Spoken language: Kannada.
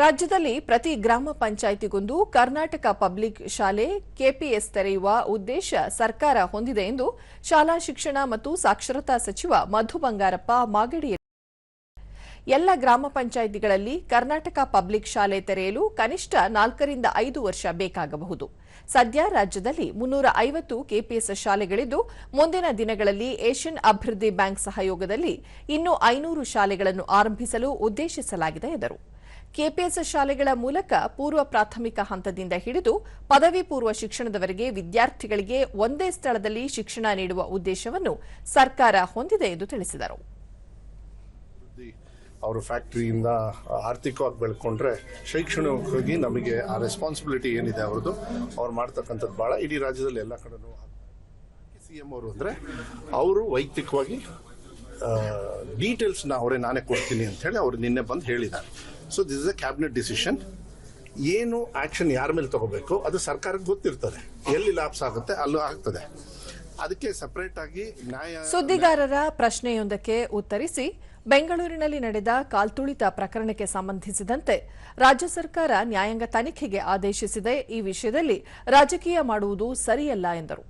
ರಾಜ್ಯದಲ್ಲಿ ಪ್ರತಿ ಗ್ರಾಮ ಪಂಚಾಯಿತಿಗೊಂದು ಕರ್ನಾಟಕ ಪಬ್ಲಿಕ್ ಶಾಲೆ ಕೆಪಿಎಸ್ ತೆರೆಯುವ ಉದ್ದೇಶ ಸರ್ಕಾರ ಹೊಂದಿದೆ ಎಂದು ಶಾಲಾ ಶಿಕ್ಷಣ ಮತ್ತು ಸಾಕ್ಷರತಾ ಸಚಿವ ಮಧು ಬಂಗಾರಪ್ಪ ಮಾಗಡಿಯಲ್ಲಿ ಎಲ್ಲ ಗ್ರಾಮ ಪಂಚಾಯಿತಿಗಳಲ್ಲಿ ಕರ್ನಾಟಕ ಪಬ್ಲಿಕ್ ಶಾಲೆ ತೆರೆಯಲು ಕನಿಷ್ಠ ನಾಲ್ಕರಿಂದ ಐದು ವರ್ಷ ಬೇಕಾಗಬಹುದು. ಸದ್ಯ ರಾಜ್ಯದಲ್ಲಿ ಮುನ್ನೂರ ಐವತ್ತು ಕೆಪಿಎಸ್ ಶಾಲೆಗಳಿದ್ದು, ಮುಂದಿನ ದಿನಗಳಲ್ಲಿ ಏಷ್ಯನ್ ಅಭಿವೃದ್ಧಿ ಬ್ಯಾಂಕ್ ಸಹಯೋಗದಲ್ಲಿ ಇನ್ನೂ ಐನೂರು ಶಾಲೆಗಳನ್ನು ಆರಂಭಿಸಲು ಉದ್ದೇಶಿಸಲಾಗಿದೆ, ಎಂದರು. ಕೆಪಿಎಸ್ ಶಾಲೆಗಳ ಮೂಲಕ ಪೂರ್ವ ಪ್ರಾಥಮಿಕ ಹಂತದಿಂದ ಹಿಡಿದು ಪದವಿ ಪೂರ್ವ ಶಿಕ್ಷಣದವರೆಗೆ ವಿದ್ಯಾರ್ಥಿಗಳಿಗೆ ಒಂದೇ ಸ್ಥಳದಲ್ಲಿ ಶಿಕ್ಷಣ ನೀಡುವ ಉದ್ದೇಶವನ್ನು ಸರ್ಕಾರ ಹೊಂದಿದೆ ಎಂದು ತಿಳಿಸಿದರು. ಅವರು ಫ್ಯಾಕ್ಟ್ರಿಯಿಂದ ಆರ್ಥಿಕವಾಗಿ ಬೆಳ್ಕೊಂಡ್ರೆ ಶೈಕ್ಷಣಿಕವಾಗಿ ನಮಗೆ ಆ ರೆಸ್ಪಾನ್ಸಿಬಿಲಿಟಿ ಏನಿದೆ ಅವ್ರದ್ದು, ಅವ್ರು ಮಾಡ್ತಕ್ಕಂಥದ್ದು ಭಾಳ. ಇಡೀ ರಾಜ್ಯದಲ್ಲಿ ಎಲ್ಲ ಕಡೆನೂ ಸಿ ಎಂ ಅವರು ಅಂದರೆ ಅವರು ವೈಯಕ್ತಿಕವಾಗಿ ಡೀಟೇಲ್ಸ್ನ ಅವರೇ ನಾನೇ ಕೊಡ್ತೀನಿ ಅಂತ ಹೇಳಿ ಅವರು ನಿನ್ನೆ ಬಂದು ಹೇಳಿದ್ದಾರೆ. So this is a cabinet decision ಏನು ಆಕ್ಷನ್ ಯಾರ ಮೇಲೆ ತಗೋಬೇಕು? ಅದು ಸರ್ಕಾರಕ್ಕೆ ಗೊತ್ತಿರ್ತದೆ. ಎಲ್ಲಿ ಲಾಪ್ಸ್ ಆಗುತ್ತೆ, ಅಲ್ಲೂ ಆಗ್ತದೆ. ಅದಕ್ಕೆ ಸಪರೇಟ್ ಆಗಿ ನ್ಯಾಯ ಸುದ್ದಿಗಾರರ ಪ್ರಶ್ನೆಯೊಂದಕ್ಕೆ ಉತ್ತರಿಸಿ, ಬೆಂಗಳೂರಿನಲ್ಲಿ ನಡೆದ ಕಾಲ್ತುಳಿತ ಪ್ರಕರಣಕ್ಕೆ ಸಂಬಂಧಿಸಿದಂತೆ ರಾಜ್ಯ ಸರ್ಕಾರ ನ್ಯಾಯಾಂಗ ತನಿಖೆಗೆ ಆದೇಶಿಸಿದೆ. ಈ ವಿಷಯದಲ್ಲಿ ರಾಜಕೀಯ ಮಾಡುವುದು ಸರಿಯಲ್ಲ ಎಂದರು.